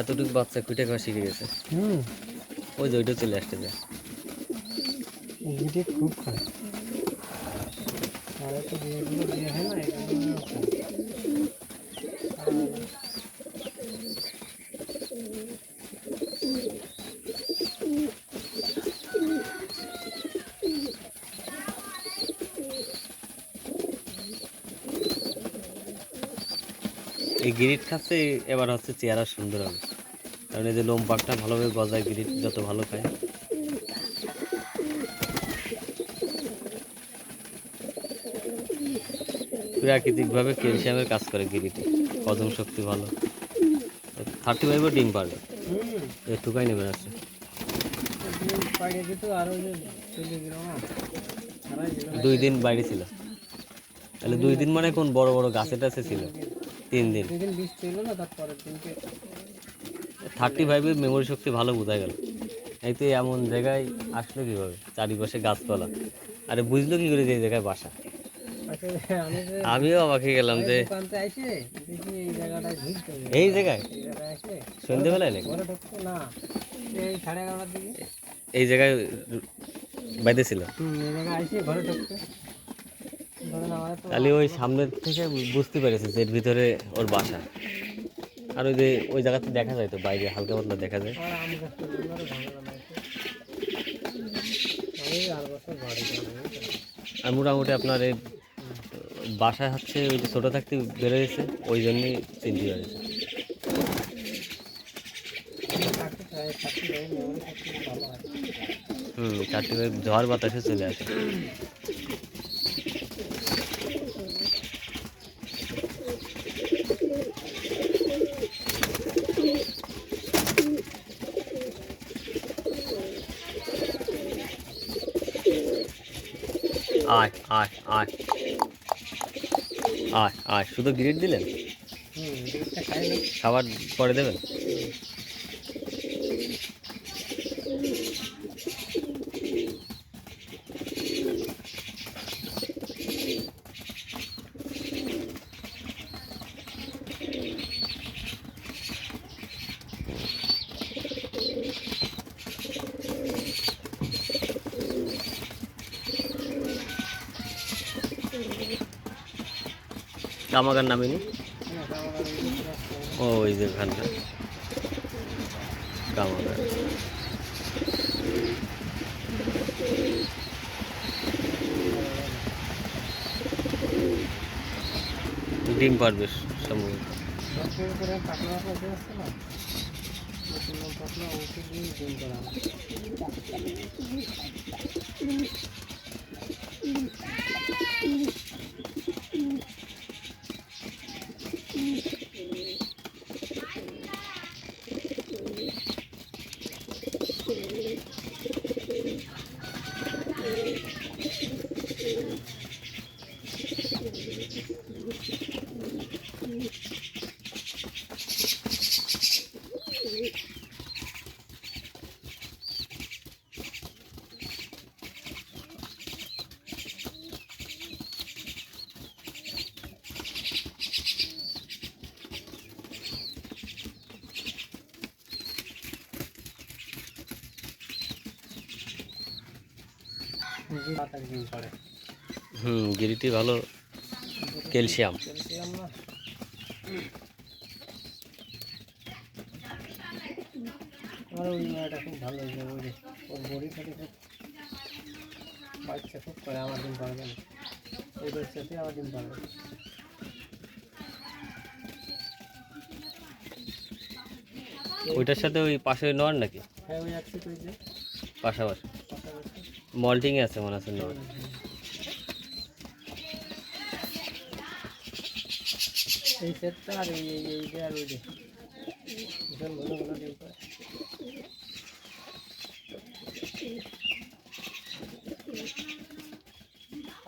এতটুকু বাচ্চা কুইটা খাওয়া শিখে গেছে। হুম। ওই যে ওইটা চলে আসতে যায় খুব খায় আর তো বিয়েগুলো বিয়ে হয় না এগুলো খায়। আর এই গিরিট খাচ্ছে এবার হচ্ছে চেহারা সুন্দর হবে। কারণ যে লোম পাকটা ভালোভাবে গজায় গিরিট যত ভালো খায়। প্রাকৃতিকভাবে ক্যালসিয়ামের কাজ করে গিরিটি হজম শক্তি ভালো। থার্টি ফাইভও ডিম পারবে। হুম একটুকাই নেবেন আছে দুই দিন বাইরে ছিল। তাহলে দুই দিন মানে কোন বড় বড় গাছে টাছে ছিল? তিন দিন। থার্টি ফাইভের মেমোরি শক্তি ভালো বোঝা গেল। এই তো এমন জায়গায় আসলো কীভাবে? চারিপাশে গাছপালা। আরে বুঝলো কি করে যে এই জায়গায় বাসা? আমিও হয়ে গেলাম যে এই জায়গায়? সন্ধ্যেবেলায় নাকি? এই জায়গায় বাইতেছিল হুম এই জায়গায় আইসে ঘরে ঢুকতে ধরেন আমার তো তাহলে ওই সামনের থেকে বুঝতে পেরেছে যে এর ভিতরে ওর বাসা। আর ওই যে ওই জায়গাতে দেখা যায় তো, বাইরে হালকা পাতলা দেখা যায়। আর মোটামুটি আপনার এই বাসায় হচ্ছে ওই যে ছোটো থাকতে বেড়ে গেছে ওই জন্যই চিনতে পেরেছে। থাকতে চাই থাকতে চাই মেমোরি থাকতে ভালো হয় হুম, চারটে ঝড় বাতাসে চলে আসে। আয় আয় আয়। আয় আয়। শুধু গ্রিড দিলেন? খাবার পরে দেবেন? কামাগার নামিনি। ও ওই যে ওখানটা কামাগার। ডিম পারবে সম্ভবত পাতলা পাতলা যে আছে না নতুন নতুন পাতলা ওকে দিয়ে ডিম করা হয়। জি, পাতার ডিম করে হুম গিরিটি ভালো ক্যালসিয়াম। ক্যালসিয়াম না আমার ওই মেয়েটা খুব ভালো হয়েছে ওই ওর বড়ি খাটি খুব বাচ্চা খুব করে আমার ডিম পারবে না ওই বাচ্চাতে আমার ডিম পারবে। ওইটার সাথে ওই পাশে নর নাকি? হ্যাঁ ওই একশো তুই যে পাশাপাশি পাশাপাশি। মল্টিং আছে মনে আছে নর এই সেটটা আর এই এই এই আর ওই ভীষণ ভালো ভালো পায়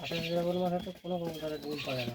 আঠাশ হাজার মাথা তো কোনো কোনো তারা ডিম পারে না।